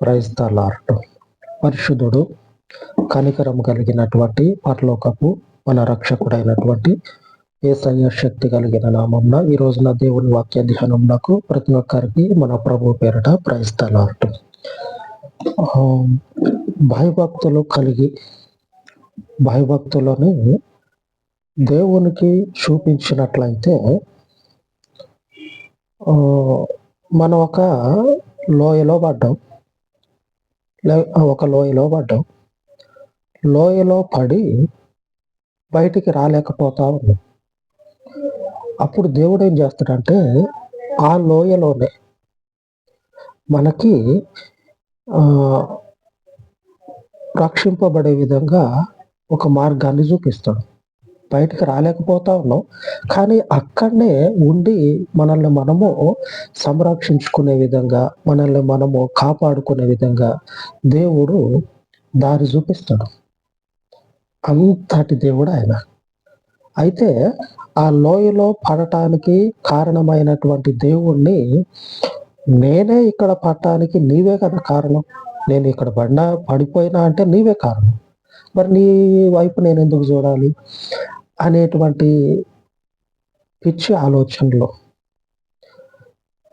Praise the lord. పరిశుద్ధుడు కనికరం కలిగినటువంటి పరలోకపు మన రక్షకుడైనటువంటి ఏసయ్య శక్తి కలిగిన నామంన ఈ రోజున దేవుని వాక్య ధ్యానంలో ప్రతి ఒక్కరికి మన ప్రభు పేరట ప్రైజ్ లార్డ్. భయభక్తులు కలిగి భయభక్తులని దేవునికి చూపించినట్లయితే ఆ, మనం ఒక లోయలో పడ్డాం లే- ఒక లోయలో పడ్డాం లోయలో పడి బయటికి రాలేకపోతా ఉన్నావు అప్పుడు దేవుడు ఏం చేస్తాడంటే ఆ లోయలోనే మనకి రక్షింపబడే విధంగా ఒక మార్గాన్ని చూపిస్తాడు. బయటకు రాలేకపోతా ఉన్నాం. కానీ అక్కడనే ఉండి మనల్ని మనము సంరక్షించుకునే విధంగా మనల్ని మనము కాపాడుకునే విధంగా దేవుడు దారి చూపిస్తాడు. అంతటి దేవుడు ఆయన. అయితే ఆ లోయలో పడటానికి కారణమైనటువంటి దేవుణ్ణి నేనే ఇక్కడ పడటానికి నీవే కదా కారణం. నేను ఇక్కడ పడినా పడిపోయినా అంటే నీవే కారణం. మరి నీ వైపు నేను ఎందుకు చూడాలి? అనేటువంటి పిచ్చి ఆలోచనలో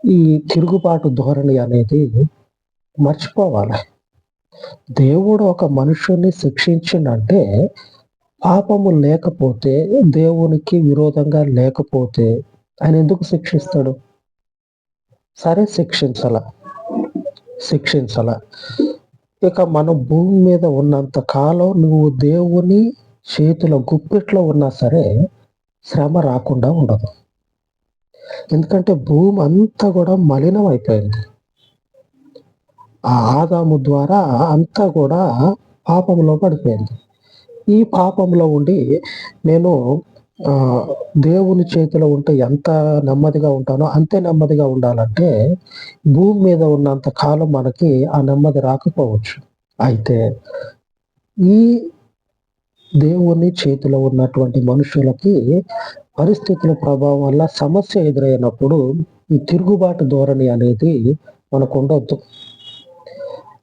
ఈ తిరుగుబాటు ధోరణి అనేది మర్చిపోవాలి. దేవుడు ఒక మనుషుని శిక్షించిందంటే పాపము లేకపోతే దేవునికి విరోధంగా లేకపోతే ఆయన ఎందుకు శిక్షిస్తాడు? సరే శిక్షించాల. శిక్షించాల. ఇక మన భూమి మీద ఉన్నంత కాలం నువ్వు దేవుని చేతుల గుప్పిట్లో ఉన్నా సరే శ్రమ రాకుండా ఉండదు. ఎందుకంటే భూమి అంతా కూడా మలినం అయిపోయింది. ఆ ఆదాము ద్వారా అంతా కూడా పాపంలో పడిపోయింది. ఈ పాపంలో ఉండి నేను ఆ, దేవుని చేతిలో ఉంటే ఎంత నెమ్మదిగా ఉంటానో అంతే నెమ్మదిగా ఉండాలంటే భూమి మీద ఉన్నంత కాలం మనకి ఆ నెమ్మది రాకపోవచ్చు. అయితే ఈ దేవుని చేతిలో ఉన్నటువంటి మనుషులకి పరిస్థితుల ప్రభావం వల్ల సమస్య ఎదురైనప్పుడు ఈ తిరుగుబాటు ధోరణి అనేది మనకు ఉండొద్దు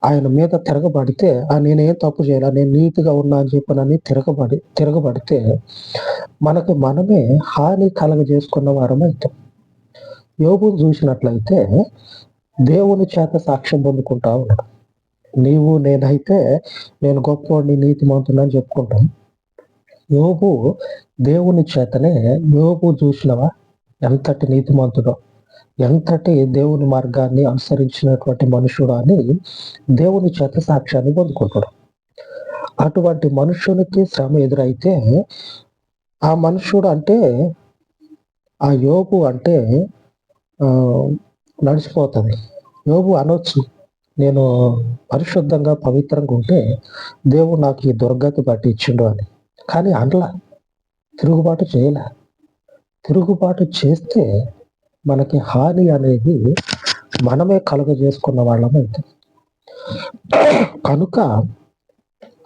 ఆయన మీద తిరగబడితే ఆ నేనేం తప్పు చేయాలి? నేను నీతిగా ఉన్నా అని చెప్పనని తిరగబడి తిరగబడితే మనకు మనమే హాని కలగజేసుకున్న వారం అవుతాం యోగును చూసినట్లయితే దేవుని చేత సాక్ష్యం పొందుకుంటా ఉన్నాడు. నీవు నేనైతే నేను గొప్పవాడిని నీతిమంతుని చెప్పుకుంటాం. యోగు దేవుని చేతనే యోగు చూసినవా? ఎంతటి నీతిమంతుడో. ఎంతటి దేవుని మార్గాన్ని అనుసరించినటువంటి మనుషుడు అని దేవుని చేత సాక్ష్యాన్ని పొందుకుంటాడు అటువంటి మనుషునికి శ్రమ ఎదురైతే ఆ మనుషుడు అంటే ఆ యోగు అంటే నడిచిపోతుంది. యోగు అనొచ్చు నేను పరిశుద్ధంగా పవిత్రంగా ఉంటే దేవుడు నాకు ఈ దుర్గతి పట్టి ఇచ్చిండు అని. కానీ అనలా తిరుగుబాటు చేయలే. తిరుగుబాటు చేస్తే మనకి హాని అనేది మనమే కలుగజేసుకున్న వాళ్ళం అయితే కనుక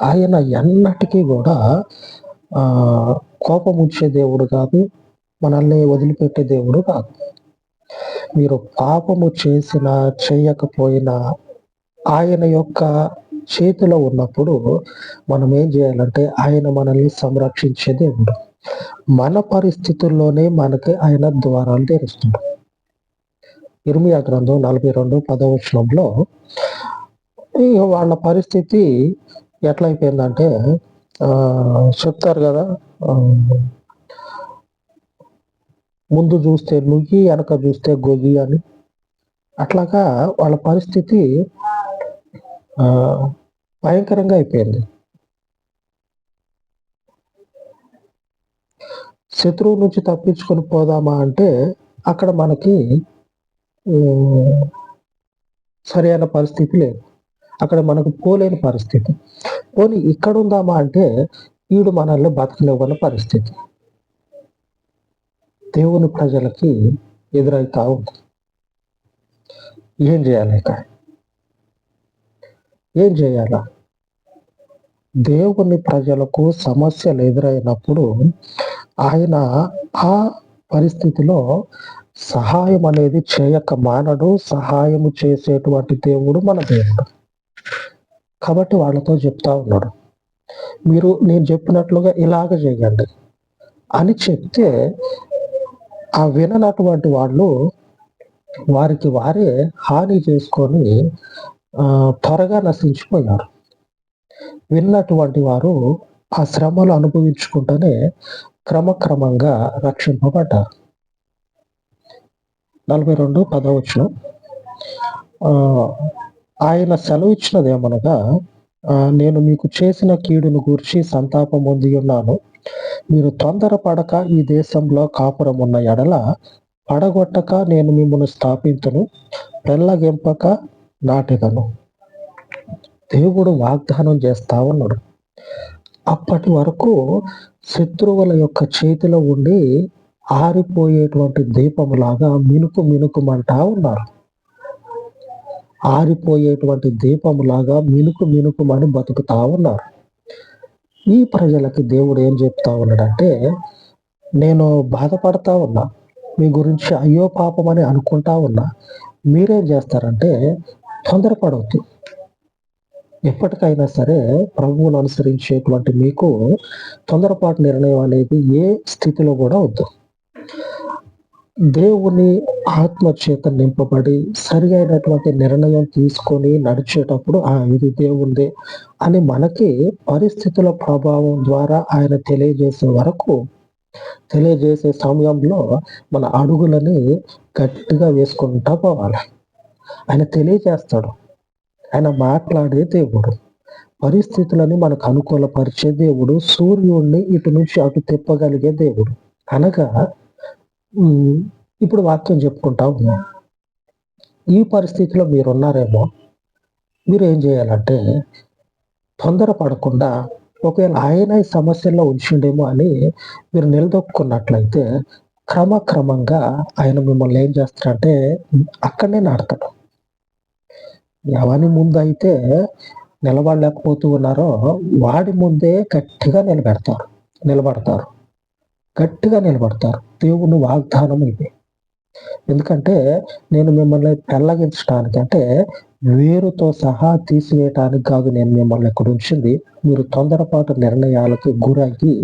ఆయన ఎన్నటికీ కూడా కోపం ఉంచే దేవుడు కాదు మనల్ని వదిలిపెట్టే దేవుడు కాదు. మీరు పాపము చేసినా చేయకపోయినా ఆయన యొక్క చేతిలో ఉన్నప్పుడు మనం ఏం చేయాలంటే ఆయన మనల్ని సంరక్షించే దేవుడు మన పరిస్థితుల్లోనే మనకి ఆయన ద్వారాలు తెరుస్తుంది ఇర్మియా గ్రంథం నలభై రెండు పదవచనంలో వాళ్ళ పరిస్థితి ఎట్లయిపోయిందంటే ఆ, చెప్తారు కదా ముందు చూస్తే నువ్వు వెనక చూస్తే గొయ్యి అని. అట్లాగా వాళ్ళ పరిస్థితి భయంకరంగా అయిపోయింది. శత్రువు నుంచి తప్పించుకొని పోదామా అంటే అక్కడ మనకి సరైన పరిస్థితి లేదు. అక్కడ మనకు పోలేని పరిస్థితి. పోనీ ఇక్కడ ఉందామా అంటే ఈడు మనల్ని బతకలేవన్న పరిస్థితి. దేవుని ప్రజలకి ఎదురవుతా ఉంది. ఏం చేయాలి ఇక్కడ ఏం చేయాలా? దేవుని ప్రజలకు సమస్యలు ఎదురైనప్పుడు ఆయన ఆ పరిస్థితిలో సహాయం అనేది చేయక మానడు సహాయము చేసేటువంటి దేవుడు మన దేవుడు. కాబట్టి వాళ్ళతో చెప్తా ఉన్నాడు. మీరు నేను చెప్పినట్లుగా ఇలాగ చేయండి అని చెప్తే ఆ విననటువంటి వాళ్ళు వారికి వారే హాని చేసుకొని త్వరగా నశించిపోయారు. విన్నటువంటి వారు ఆ శ్రమలు అనుభవించుకుంటూనే క్రమక్రమంగా రక్షింపబడ్డారు. నలభై రెండు పదవచనం ఆయన సెలవు ఇచ్చినది ఏమనగా నేను మీకు చేసిన కీడును గూర్చి సంతాపం పొంది ఉన్నాను. మీరు తొందరపడక ఈ దేశంలో కాపురం ఉన్న ఎడల పడగొట్టక నేను మిమ్మల్ని స్థాపించను పెళ్ళగింపక నాటెదను. దేవుడు వాగ్దానం చేస్తా ఉన్నాడు. అప్పటి వరకు శత్రువుల యొక్క చేతిలో ఉండి ఆరిపోయేటువంటి దీపములాగా మినుకు మినుకుమంటా ఉన్నారు. ఆరిపోయేటువంటి దీపములాగా మినుకు మినుకుమని బతుకుతా ఉన్నారు. ఈ ప్రజలకి దేవుడు ఏం చెప్తా ఉన్నాడంటే నేను బాధపడతా ఉన్నా మీ గురించి అయ్యో పాపం అని అనుకుంటా ఉన్నా మీరేం చేస్తారంటే తొందరపడవద్దు. ఎప్పటికైనా సరే ప్రభువును అనుసరించేటువంటి మీకు తొందరపాటు నిర్ణయం అనేది ఏ స్థితిలో కూడా వద్దు. దేవుని ఆత్మ చేత నింపబడి సరి అయినటువంటి నిర్ణయం తీసుకొని నడిచేటప్పుడు ఆ ఇది దేవుందే అని మనకి పరిస్థితుల ప్రభావం ద్వారా ఆయన తెలియజేసే వరకు తెలియజేసే సమయంలో మన అడుగులని గట్టిగా వేసుకుంటా పోవాలి. ఆయన తెలియజేస్తాడు. ఆయన మాట్లాడే దేవుడు. పరిస్థితులని మనకు అనుకూలపరిచే దేవుడు. సూర్యుడిని ఇటు నుంచి అటు తిప్పగలిగే దేవుడు. అనగా ఇప్పుడు వాక్యం చెప్పుకుంటా ఉన్నాం. ఈ పరిస్థితిలో మీరున్నారేమో? మీరు ఏం చేయాలంటే తొందర పడకుండా ఒకవేళ ఆయన ఈ సమస్యల్లో ఉంచిండేమో అని మీరు నిలదొక్కున్నట్లయితే క్రమక్రమంగా ఆయన మిమ్మల్ని ఏం చేస్తారంటే అక్కడనే నాడతాడు ఎవరి ముందు అయితే నిలబడలేకపోతూ ఉన్నారో వాడి ముందే గట్టిగా నిలబెడతారు నిలబడతారు గట్టిగా నిలబడతారు. దేవుని వాగ్దానం ఇది. ఎందుకంటే నేను మిమ్మల్ని పెళ్ళగించడానికి అంటే వేరుతో సహా తీసివేయటానికి కాదు నేను మిమ్మల్ని ఇక్కడ ఉంచింది. మీరు తొందరపాటు నిర్ణయాలకు గురయ్యి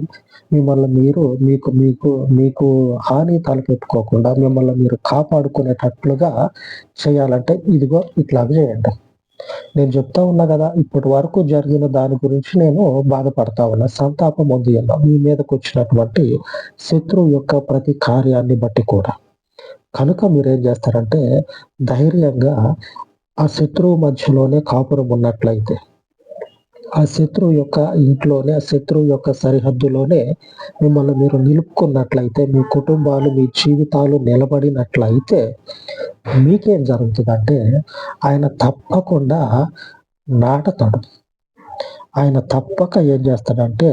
మిమ్మల్ని మీరు మీకు మీకు మీకు హాని తలపెట్టుకోకుండా మిమ్మల్ని మీరు కాపాడుకునేటట్లుగా చేయాలంటే ఇదిగో ఇట్లా చేయండి. నేను చెప్తా ఉన్నా కదా ఇప్పటి వరకు జరిగిన దాని గురించి నేను బాధపడతా ఉన్నా. సంతాపం ఉంది అన్నా. మీ మీదకి వచ్చినటువంటి శత్రువు యొక్క ప్రతి కార్యాన్ని బట్టి కూడా. కనుక మీరేం చేస్తారంటే ధైర్యంగా ఆ శత్రువు మధ్యలోనే కాపురం ఉన్నట్లయితే ఆ శత్రువు యొక్క ఇంట్లోనే ఆ శత్రువు యొక్క సరిహద్దులోనే మిమ్మల్ని మీరు నిలుపుకున్నట్లయితే మీ కుటుంబాలు మీ జీవితాలు నిలబడినట్లయితే మీకేం జరుగుతుందంటే ఆయన తప్పకుండా నాటతాడు. ఆయన తప్పక ఏం చేస్తాడంటే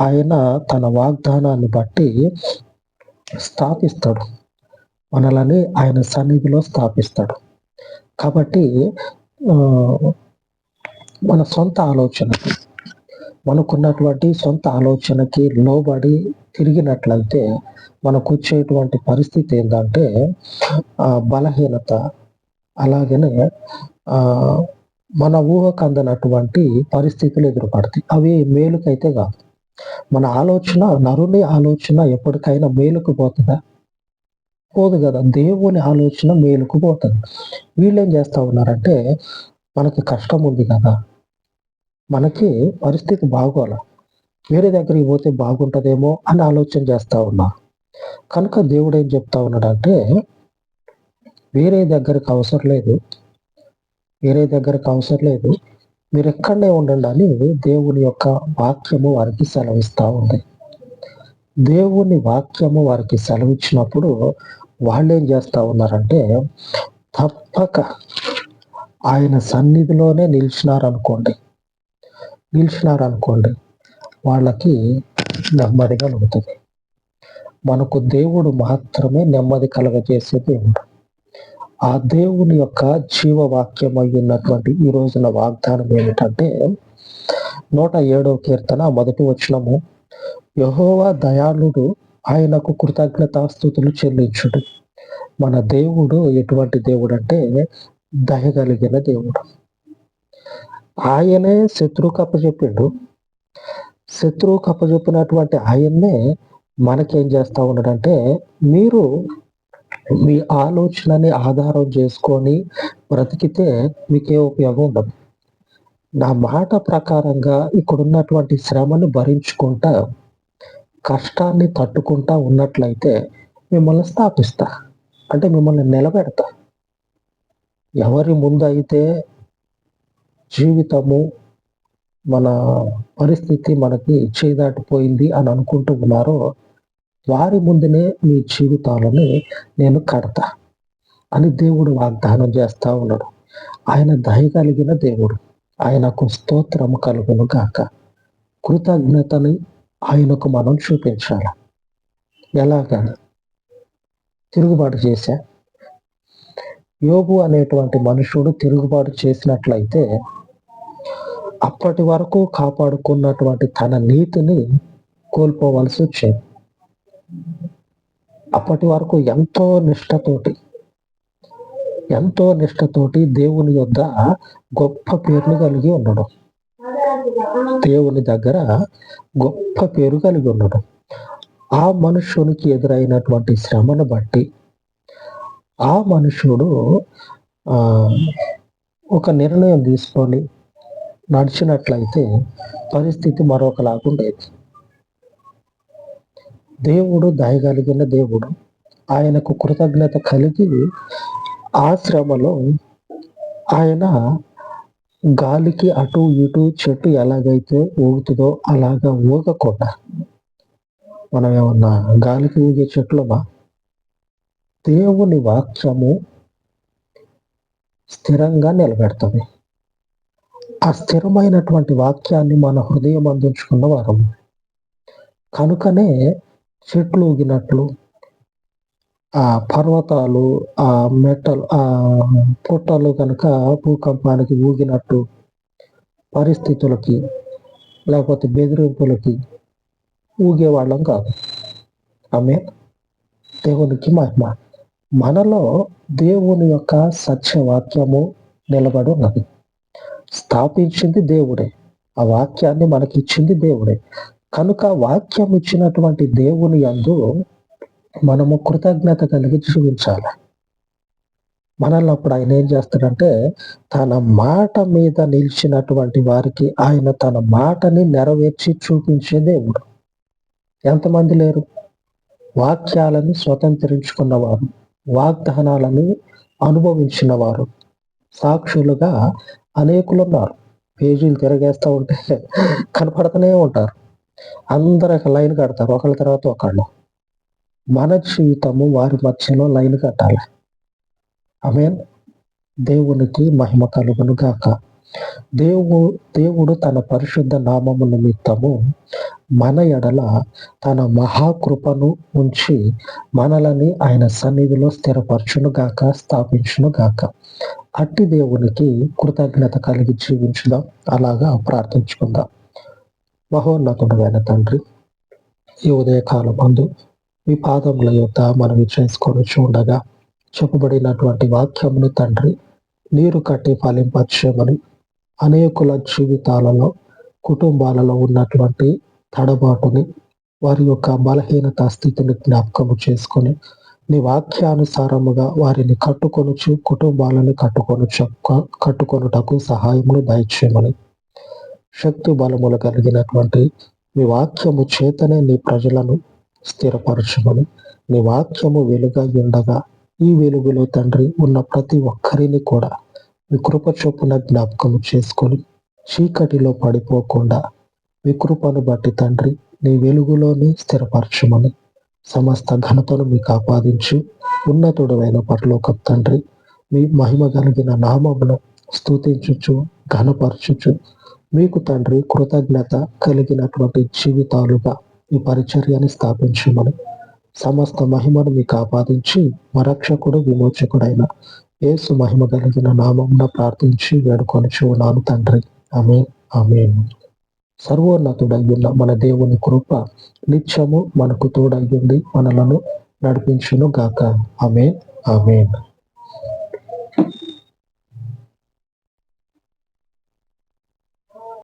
ఆయన తన వాగ్దానాన్ని బట్టి స్థాపిస్తాడు. మనలని ఆయన సన్నిధిలో స్థాపిస్తాడు. కాబట్టి మన సొంత ఆలోచనకి మనకున్నటువంటి సొంత ఆలోచనకి లోబడి తిరిగినట్లయితే మనకు వచ్చేటువంటి పరిస్థితి ఏంటంటే బలహీనత. అలాగనే మన ఊహకు అందనటువంటి పరిస్థితులు ఎదురుపడతాయి. అవి మేలుకైతే కాదు. మన ఆలోచన నరుని ఆలోచన ఎప్పటికైనా మేలుకు పోతుందా? పోదు కదా. దేవుని ఆలోచన మేలుకు పోతుంది. వీళ్ళు ఏం చేస్తా ఉన్నారంటే మనకి కష్టం ఉంది కదా. మనకి పరిస్థితి బాగోల. వేరే దగ్గరికి పోతే బాగుంటుందేమో అని ఆలోచన చేస్తూ ఉన్నారు కనుక దేవుడు ఏం చెప్తా ఉన్నాడంటే వేరే దగ్గరికి అవసరం లేదు. వేరే దగ్గరకు అవసరం లేదు. మీరు ఎక్కడనే ఉండండి అని దేవుని యొక్క వాక్యము వారికి సెలవిస్తూ ఉంది. దేవుని వాక్యము వారికి సెలవిచ్చినప్పుడు వాళ్ళు ఏం చేస్తూ ఉన్నారంటే తప్పక ఆయన సన్నిధిలోనే నిలిచినారనుకోండి. నిలిచినారనుకోండి. వాళ్ళకి నెమ్మది కలుగుతుంది మనకు దేవుడు మాత్రమే నెమ్మది కలగజేసే దేవుడు ఆ దేవుని యొక్క జీవవాక్యం ఉన్నటువంటి ఈ రోజున వాగ్దానం ఏమిటంటే నూట ఏడవ కీర్తన మొదటి వచ్చినము యహోవా దయాళుడు ఆయనకు కృతజ్ఞతాస్థుతులు చెల్లించుడు. మన దేవుడు ఎటువంటి దేవుడు అంటే దయగలిగిన దేవుడు. ఆయనే శత్రువు కప్పచెప్పిండు శత్రువు కప్పచెప్పినటువంటి ఆయన్నే మనకేం చేస్తా ఉన్నాడంటే మీరు మీ ఆలోచనని ఆధారం చేసుకొని బ్రతికితే మీకే ఉపయోగం ఉండదు. నా మాట ప్రకారంగా ఇక్కడున్నటువంటి శ్రమను భరించుకుంటా కష్టాన్ని తట్టుకుంటా ఉన్నట్లయితే మిమ్మల్ని స్థాపిస్తా. అంటే మిమ్మల్ని నిలబెడతా. ఎవరి ముందైతే జీవితము మన పరిస్థితి మనకి చేదాటిపోయింది అని అనుకుంటూ ఉన్నారో వారి ముందునే మీ జీవితాలని నేను కడతా అని దేవుడు వాగ్దానం చేస్తా ఉన్నాడు. ఆయన దయ కలిగిన దేవుడు. ఆయనకు స్తోత్రం కలుగును గాక. కృతజ్ఞతని ఆయనకు మనం చూపించాలి? ఎలాగా? తిరుగుబాటు చేశా? యోగు అనేటువంటి మనుషుడు తిరుగుబాటు చేసినట్లయితే అప్పటి వరకు కాపాడుకున్నటువంటి తన నీతిని కోల్పోవలసి వచ్చేది. అప్పటి వరకు ఎంతో నిష్టతోటి ఎంతో నిష్టతోటి దేవుని యొద్ద గొప్ప పేరును కలిగి ఉండడం. దేవుని దగ్గర గొప్ప పేరు కలిగి ఉండడం ఆ మనుషునికి ఎదురైనటువంటి శ్రమను బట్టి ఆ మనుషుడు ఒక నిర్ణయం తీసుకొని నడిచినట్లయితే పరిస్థితి మరొకలాగా ఉండేది. దేవుడు దయగలిగిన దేవుడు ఆయనకు కృతజ్ఞత కలిగి ఆ శ్రమలో ఆయన గాలికి అటు ఇటు చెట్టు ఎలాగైతే ఊగుతుందో అలాగా ఊగకుండా. మనం ఏమన్నా గాలికి ఊగే చెట్లమా? దేవుని వాక్యము స్థిరంగా నిలబెడుతుంది. ఆ స్థిరమైనటువంటి వాక్యాన్ని మన హృదయం అందించుకున్న వారము. కనుకనే చెట్లు ఊగినట్లు ఆ పర్వతాలు ఆ మెట్టలు ఆ పుట్టలు కనుక భూకంపానికి ఊగినట్టు పరిస్థితులకి లేకపోతే బెదిరింపులకి ఊగేవాళ్ళం కాదు. ఆమె దేవునికి మహిమ. మనలో దేవుని యొక్క సత్యవాక్యము నిలబడి ఉన్నది. స్థాపించింది దేవుడే. ఆ వాక్యాన్ని మనకి ఇచ్చింది దేవుడే. కనుక వాక్యం ఇచ్చినటువంటి దేవుని అందు మనము కృతజ్ఞత కలిగి జీవించాలి. మనల్ని అప్పుడు ఆయన ఏం చేస్తాడంటే తన మాట మీద నిలిచినటువంటి వారికి ఆయన తన మాటని నెరవేర్చి చూపించే దేవుడు. ఎంతమంది లేరు? వాక్యాలను స్వతంత్రించుకున్నవారు వాగ్దానాలను అనుభవించిన వారు సాక్షులుగా అనేకులు ఉన్నారు పేజీలు తిరగేస్తూ ఉంటే కనపడుతూనే ఉంటారు. అందరు లైన్ కడతారు ఒకళ్ళ తర్వాత ఒకళ్ళు. మన జీవితము వారి మధ్యలో లైన్ కట్టాలి. ఆమె దేవునికి మహిమ కలుగును గాక. దేవు దేవుడు తన పరిశుద్ధ నామము నిమిత్తము మన ఎడల తన మహాకృపను ఉంచి మనలని ఆయన సన్నిధిలో స్థిరపరచును గాక స్థాపించును గాక. అట్టి దేవునికి కృతజ్ఞత కలిగి జీవించుదాం. అలాగా ప్రార్థించుకుందాం. మహోన్నతుడైన తండ్రి ఈ ఉదయకాలం అందు మీ పాదముల యొక్క మనవి చేసుకొని చూడగా చెప్పబడినటువంటి వాక్యమును తండ్రి నీరు కట్టి ఫలింపచేయమని అనేకుల జీవితాలలో కుటుంబాలలో ఉన్నటువంటి తడబాటుని వారి యొక్క బలహీనత స్థితిని జ్ఞాపకము చేసుకొని నీ వాక్యానుసారముగా వారిని కట్టుకొనుచు కుటుంబాలను కట్టుకొని కట్టుకొనుటకు సహాయమును దయచేయమని. శక్తి బలములు కలిగినటువంటి మీ వాక్యము చేతనే నీ ప్రజలను స్థిరపరచుమని నీ వాక్యము వెలుగా ఉండగా ఈ వెలుగులో తండ్రి ఉన్న ప్రతి ఒక్కరిని కూడా మీ కృప చొప్పున జ్ఞాపకం చేసుకొని చీకటిలో పడిపోకుండా మీ కృపను బట్టి తండ్రి నీ వెలుగులోనే స్థిరపరచమని సమస్త ఘనతను మీకు ఆపాదించి ఉన్నతుడమైన పరలోక తండ్రి మీ మహిమ కలిగిన నామమును స్థుతించుచు ఘనపరచుచు మీకు తండ్రి కృతజ్ఞత కలిగినటువంటి జీవితాలుగా ఈ పరిచర్యని స్థాపించమని సమస్త మహిమను మీకు ఆపాదించి మరక్షకుడు విమోచకుడైన ఏసు మహిమ కలిగిన నామం ప్రార్థించి వేడుకొని చూడాను తండ్రి. ఆమె ఆమె సర్వోన్నతుడయ్యున్న మన దేవుని కృప నిత్యము మనకు తోడయ్యుండి మనలను నడిపించును గాక ఆమె ఆమెన్.